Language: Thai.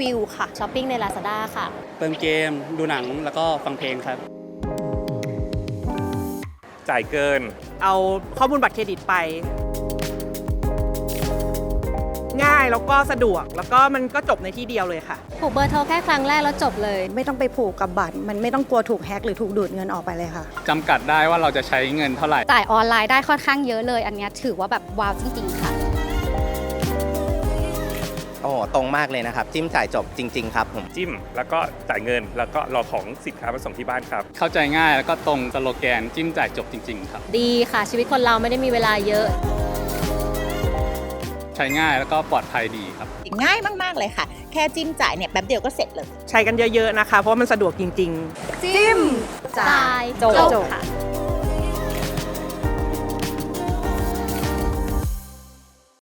วิวค่ะช้อปปิ้งใน Lazada ค่ะ เติมเกม ดูหนังแล้วก็ฟังเพลงครับ จ่ายเกิน เอาข้อมูลบัตรเครดิตไป ง่ายแล้วก็สะดวกแล้วก็มันก็จบในที่เดียวเลยค่ะ ผูกเบอร์โทรแค่ครั้งแรกแล้วจบเลย ไม่ต้องไปผูกกับบัตร มันไม่ต้องกลัวถูกแฮ็กหรือถูกดูดเงินออกไปเลยค่ะ จำกัดได้ว่าเราจะใช้เงินเท่าไหร่ จ่ายออนไลน์ได้ค่อนข้างเยอะเลย อันเนี้ยถือว่าแบบว้าวจริงๆค่ะโอ้โหตรงมากเลยนะครับ จิ้มจ่ายจบจริง ๆ ครับผมจิ้ม แล้วก็จ่ายเงิน แล้วก็รอของสินค้ามาส่งที่บ้านครับ เข้าใจง่ายแล้วก็ตรงสโลแกนจิ้มจ่ายจบจริง ๆ ครับ ดีค่ะ ชีวิตคนเราไม่ได้มีเวลาเยอะ ใช้ง่ายแล้วก็ปลอดภัยดีครับ ง่ายมาก ๆ เลยค่ะ แค่จิ้มจ่ายเนี่ยแป๊บเดียวก็เสร็จเลย ใช้กันเยอะ ๆ นะคะ เพราะว่ามันสะดวกจริง ๆ จิ้มจ่ายจบจบค่ะ